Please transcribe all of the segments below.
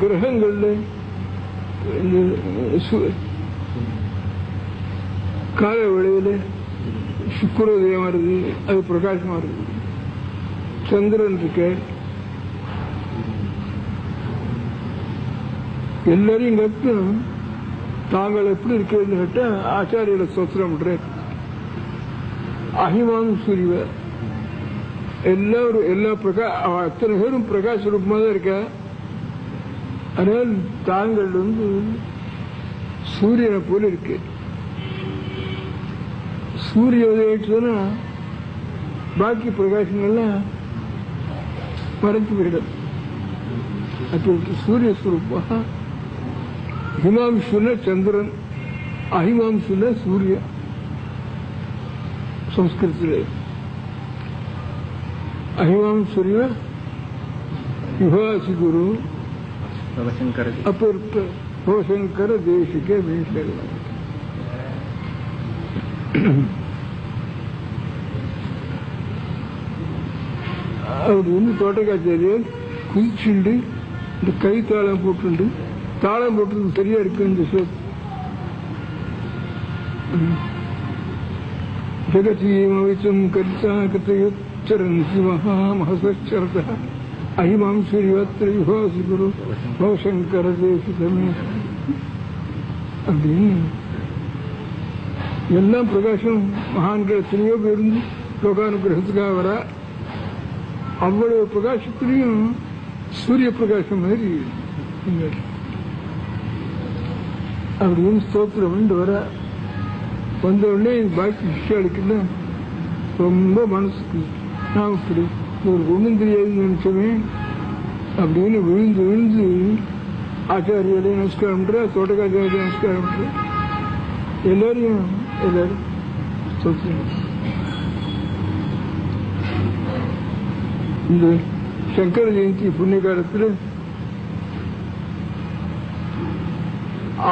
கிரகங்கள்ல இந்த கால வேளையில சுக்குரோதயம் வருது அது பிரகாசமா இருக்கு சந்திரன் இருக்க எல்லாரையும் கட்டும் தாங்கள் எப்படி இருக்கிறதுன்னு கேட்டா ஆச்சாரியில சோத்திரம் பண்றேன். அகிமான் சூரிய எல்லாரும் எல்லா பிரகா அத்தனை பேரும் பிரகாச ரூபமா தான் இருக்கா? ஆனால் தாங்கள் வந்து சூரியனை போல இருக்கு. சூரிய உதயிட்டுதுன்னா பாக்கி பிரகாசங்கள்லாம் மறைத்து போயிடும். அப்படி சூரிய சுரூபா ஹிமாம்சுல சந்திரன் அஹிமாம்சுல சூரிய சம்ஸ்கிருத்தில் அஹிமாம்சுரிய யுகாசி குரு बाबा शंकर अपर हो शंकर देश के भी அவர் வந்து தோட்டக்காச்சரியர் குதிச்சுண்டு இந்த கை தாளம் போட்டுண்டு தாளம் போட்டது சரியா இருக்கு இந்த சொல் ஜெகசீமவிச்சம் கர்த்தா கத்தயுச்சரன் சிவஹா மகசரத அஹிமாம் ஸ்ரீவத்ரி யுகாசி குரு பவசங்கர தேசிதமே அப்படின்னு எல்லாம் பிரகாசம் மகான்கள் எத்தனையோ பேர் லோகானுகிரகத்துக்காக வர அவ்வளவு பிரகாசத்திலையும் சூரிய பிரகாசம் மாதிரி அப்படின்னு ஸ்தோத்திரம் வந்து வர வந்த உடனே பாக்கி விஷயாளுக்குலாம் ரொம்ப மனசுக்கு நான் இப்படி ஒரு ஒன்றும் தெரியாதுன்னு நினைச்சோமே அப்படின்னு விழுந்து விழுந்து ஆச்சாரியோட நமஸ்காரம் பண்ற தோட்டக்காச்சாரியை நமஸ்காரம் பண்ற. எல்லாரையும் எல்லாரும் இந்த சங்கர ஜெயந்தி புண்ணிய காலத்தில்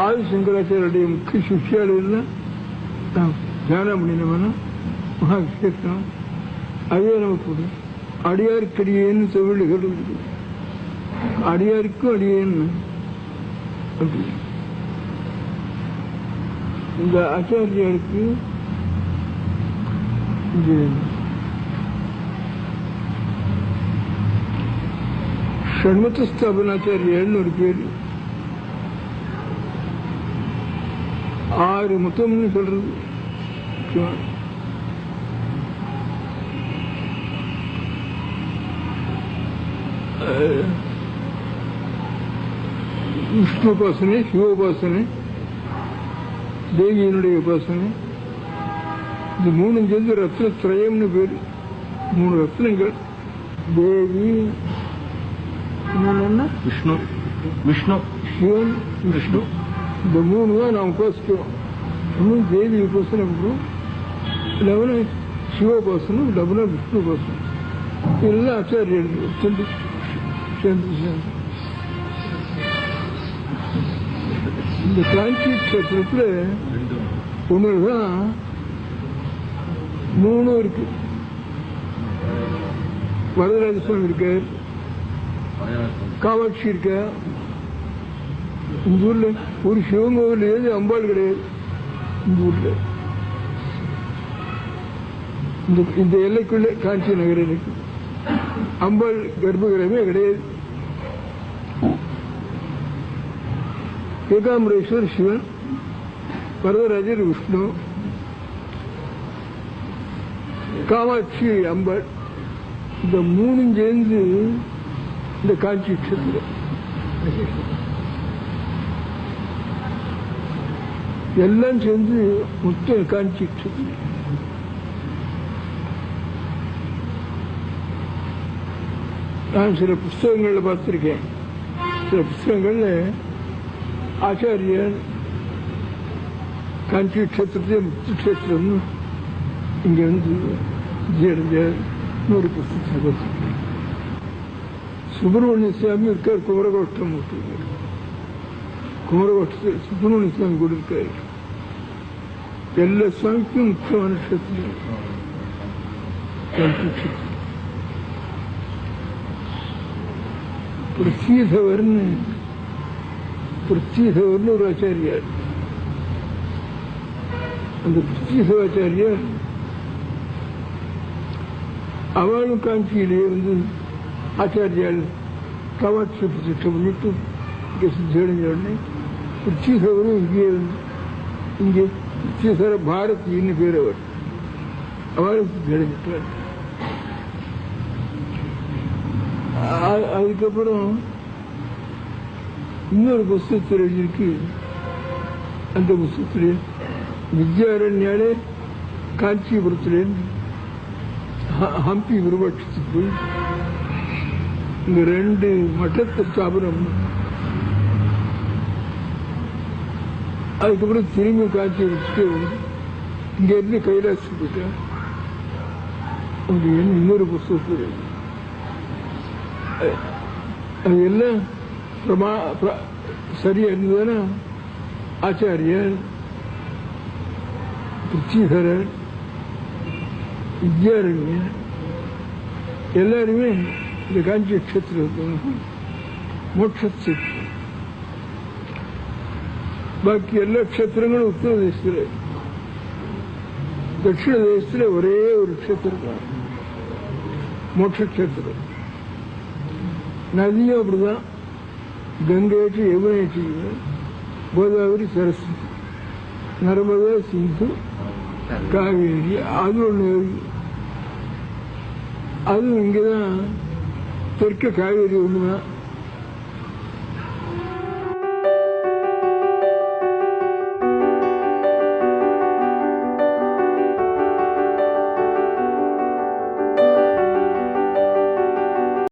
ஆதி சங்கராச்சாரியுடைய முக்கிய சிஷியாளர்கள் நாம் தியானம் பண்ணினோம்னா மகா விசேஷம். அதே நமக்கு கூட அடியார்க்கடியேன்னு செவிடுகள் அடியாருக்கும் அடியேன்னு. இந்த ஆச்சாரியாருக்கு இந்த ஷண்மத்த ஒரு பேர். ஆறு மொத்தம்னு சொல்றது. சும்மா. அஹ், விஷ்ணு உபாசனை சிவோபாசனை தேவியினுடைய உபாசனை இது மூணு சேர்ந்து ரத்ன திரயம்னு பேர் மூணு ரத்னங்கள் தேவி இன்னொன்னு என்ன விஷ்ணு விஷ்ணு சிவன் விஷ்ணு இந்த மூணு தான் நாம் உபாசிக்கிறோம் ஒன்று தேவி உபாசனை பண்ணுறோம் லெவன சிவோபாசனம் லெவன விஷ்ணு உபாசனம் இதெல்லாம் ஆச்சாரியர் சேர்ந்து சேர்ந்து சேர்ந்து இந்த காஞ்சி கஷேத்திரத்தில் ஒன்று தான் மூணும் இருக்கு. வரதராஜ சுவாமி இருக்கார். காவாட்சி இருக்க? இந்த ஊர்ல ஒரு சிவன் கோவில் ஏது அம்பாள் கிடையாது. இந்த ஊர்ல. இந்த இந்த எல்லைக்குள்ள காஞ்சி நகரம் இருக்கு. அம்பல் கர்ப்பகிரகமே கிடையாது. ஏகாம்பரேஸ்வர் சிவன் வரதராஜர் விஷ்ணு காமாட்சி அம்பல். இந்த மூணும் சேர்ந்து இந்த காஞ்சி கஷேத்திரம் எல்லாம் சேர்ந்து முத்த காஞ்சி கஷேத்திரம் நான் சில புஸ்தகங்கள்ல பார்த்திருக்கேன் சில புஸ்தகங்கள்ல ஆச்சாரியர் காஞ்சி கஷேத்திரத்தை முத்து கஷேத்திரம் இங்க வந்து விஜயடைஞ்சார் ஒரு புஸ்தகத்தை பார்த்திருக்கேன் சுப்பிரமணிய சுவாமி இருக்கார் குமரகோஷ்டம் இருக்கார் குமரகோஷ்டத்தில் சுப்பிரமணிய சுவாமி கூட இருக்கார் எல்லா சுவாமிக்கும் முக்கியமான கஷேத்திரம் காஞ்சி கஷேத்திரம் பிருத்திதவர்னு பிருத்திதவர்னு ஒரு ஆச்சாரியார் அந்த பிருத்திதவாச்சாரியார் அவளும் காஞ்சியிலே வந்து ஆச்சாரியால் கவாட்சி பிரதிஷ்டை பண்ணிட்டு இங்கே சித்தடைஞ்ச உடனே பிருத்திதவரும் இங்கே வந்து இங்கே பிருத்திதர பாரதின்னு பேர் அவர் அவளும் சித்தடைஞ்சிட்டார் அதுக்கப்புறம் இன்னொரு புஸ்தகத்தில் எழுதியிருக்கு. அந்த புஸ்தகத்திலே வித்யாரண்யாலே காஞ்சிபுரத்திலேருந்து ஹம்பி விருவட்சத்துக்கு போய் இந்த ரெண்டு மட்டத்தை ஸ்தாபனம். அதுக்கப்புறம் திரும்பி காஞ்சிபுரத்துக்கு வந்து இங்க இருந்து கைலாசத்துக்கு போயிட்டேன். இன்னொரு புஸ்தகத்தில் அது எல்லாம் பிரமா சரியா இருந்ததுன்னா ஆச்சாரியர் பிருத்திதரர் வித்யாரண்யர் எல்லாருமே இந்த காஞ்சி கஷேத்திரத்தில் மோட்சத்து பாக்கி எல்லா க்ஷேத்திரங்களும் உத்தரதேசத்தில். தட்சிண தேசத்தில் ஒரே ஒரு க்ஷேத்திரம் தான் மோட்ச க்ஷேத்திரம். நதியும் அப்படிதான். கங்கையாச்சு யமுனையாற்று கோதாவரி சரஸ்வதி நர்மதா சிந்து காவேரி அது ஒன்று அதுவும் இங்கே தான் தெற்க காவேரி ஒன்று தான்